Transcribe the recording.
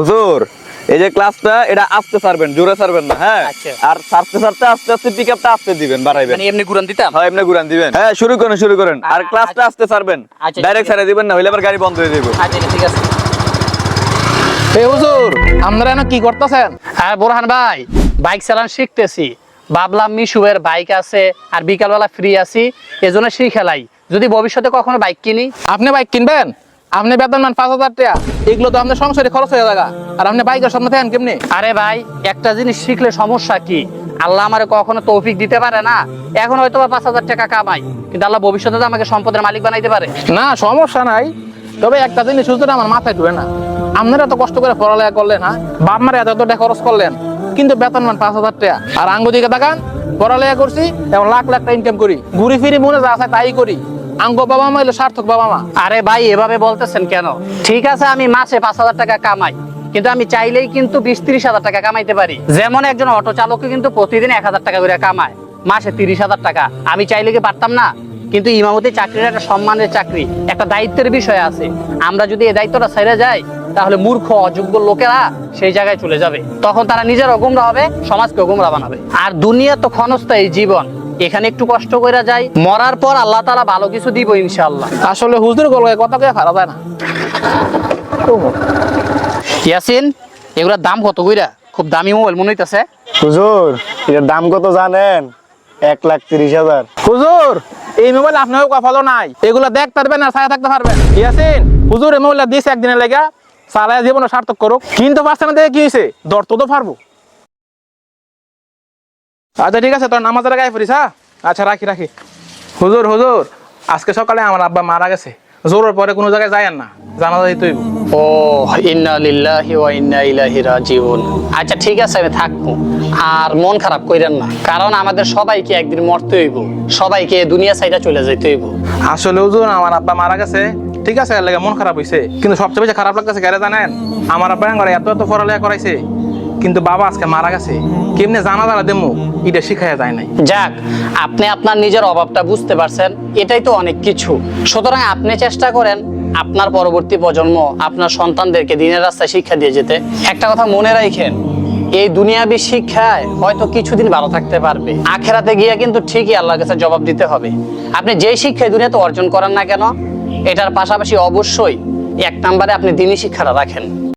হুজুর এই যে ক্লাসটা এটা আস্তে ছাড়বেন জোরে ছাড়বেন না হ্যাঁ? আচ্ছা। আর ছাড়তে ছাড়তে আস্তে আস্তে পিকআপটা আস্তে দিবেন বাড়াইবেন। মানে এমনি ঘুরান দিতাম? হ্যাঁ এমনি ঘুরান দিবেন। হ্যাঁ শুরু করেন শুরু করেন। আর ক্লাসটা আস্তে ছাড়বেন। আচ্ছা, ডাইরেক্ট ছেড়ে দিবেন না হইলে আবার গাড়ি বন্ধ হয়ে যাবে আচ্ছা ঠিক আছে। এ হুজুর আপনারা কি করতেছেন? হ্যাঁ বোরহান ভাই বাইক চালান শিখতেছি। ভাবলাম মিশুয়ের বাইক আছে আর বিকালবেলা ফ্রি আছি এজন্য শিখালাই যদি ভবিষ্যতে কখনো বাইক কিনি। আপনি বাইক কিনবেন? আপনি বেতন মান পাঁচ হাজার টাকা। এগুলো তো আপনার সংসারে খরচ হয়ে যাগা আর আপনি বাইকের সামনে থাকেন কেমনি? আরে ভাই একটা জিনিস শিখলে সমস্যা কি? আল্লাহ আমারে কখনো তৌফিক দিতে পারে না? এখন হয়তো বা পাঁচ হাজার টাকা কামাই। কিন্তু আল্লাহ ভবিষ্যতে তো আমাকে সম্পদের মালিক বানাইতে পারে। না সমস্যা নাই। তবে একটা জিনিস হুজুর আমার মাথায় ঢুকে না। আপনারা তো কষ্ট করে পড়ালেখা করলেন হ্যাঁ? বাপ মারা এত এত টাকা খরচ করলেন। কিন্তু বেতন মান পাঁচ হাজার টাকা। আর আঙ্গ দিকে তাকান পড়ালেখা করছি এবং লাখ লাখ টাকা ইনকাম করি। ঘুরি ফিরি মনে যা আছে তাই করি। আঙ্গ বাবা মা এলো সার্থক বাবা মা। আরে ভাই, এভাবে বলতেছেন কেন? ঠিক আছে, আমি মাসে পাঁচ হাজার টাকা কামাই, কিন্তু আমি চাইলেই কিন্তু বিশ তিরিশ হাজার টাকা কামাইতে পারি। যেমন একজন অটো চালকও কিন্তু প্রতিদিন এক হাজার টাকা করে কামায়, মাসে তিরিশ হাজার টাকা। আমি চাইলে কি পারতাম না? কিন্তু ইমামতি চাকরির একটা সম্মানের চাকরি, একটা দায়িত্বের বিষয় আছে। আমরা যদি এই দায়িত্বটা ছেড়ে যাই, তাহলে মূর্খ, অযোগ্য লোকেরা সেই জায়গায় চলে যাবে। তখন তারা নিজের গুমরা হবে, সমাজকে গুমরা বানাবে। আর দুনিয়া তো ক্ষণস্থায়ী জীবন। এখানে একটু কষ্ট করে যাই। মরার পর আল্লাহ তারা ভালো কিছু দিব ইনশাল্লাহ আসলে হুজুর গল্পে কথা কে খারাপ হয় না। ইয়াসিন এগুলোর দাম কত কইরা? খুব দামি মোবাইল মনে হইতাছে। হুজুর এটার দাম কত জানেন? এক লাখ তিরিশ হাজার। হুজুর এই মোবাইল আপনার ভালো নাই? এগুলো দেখতে পারবেন আর ছায়া থাকতে পারবেন। ইয়াসিন হুজুর এই মোবাইলটা দিয়েছে একদিনের লেগা। চালায় জীবন সার্থক করুক। কিন্তু পাঁচটা না দেখে কি হয়েছে দর তো তো পারব। আচ্ছা ঠিক আছে তোর নামাজের গায়ে পড়িস হ্যাঁ? আচ্ছা রাখি রাখি। হুজুর হুজুর আজকে সকালে আমার আব্বা মারা গেছে। জোরের পরে কোনো জায়গায় যায় না জানা যায় তুই ও ইন্না লিল্লাহি ওয়া ইন্না ইলাইহি রাজিউন। আচ্ছা ঠিক আছে আমি থাকব। আর মন খারাপ কইরেন না কারণ আমাদের সবাইকে একদিন মরতে হইব। সবাইকে দুনিয়া সাইডা চলে যাইতে হইব। আসলে হুজুর আমার আব্বা মারা গেছে ঠিক আছে এর লাগে মন খারাপ হয়েছে কিন্তু সবচেয়ে বেশি খারাপ লাগতেছে কেন জানেন? আমার আব্বা এত এত পড়ালেখা করাইছে। কিন্তু বাবা আজকে মারা গেছে। কেমনে জানা জানা দেমু এটা শিখাইয়া যায় নাই। যাক, আপনি আপনার নিজের অভাবটা বুঝতে পারছেন, এটাই তো অনেক কিছু। সুতরাং আপনি চেষ্টা করেন আপনার পরবর্তী প্রজন্ম, আপনার সন্তানদেরকে দিনের রাস্তায় শিক্ষা দিয়ে যেতে। একটা কথা মনে রাখেন, এই দুনিয়াবি শিক্ষায় হয়তো কিছুদিন ভালো থাকতে পারবে। আখেরাতে গিয়ে কিন্তু ঠিকই আল্লাহর কাছে জবাব দিতে হবে। আপনি যেই শিক্ষা এই দুনিয়াতে অর্জন করেন না কেন, এটার পাশাপাশি অবশ্যই এক নম্বরে আপনি দিনী শিক্ষাটা রাখেন।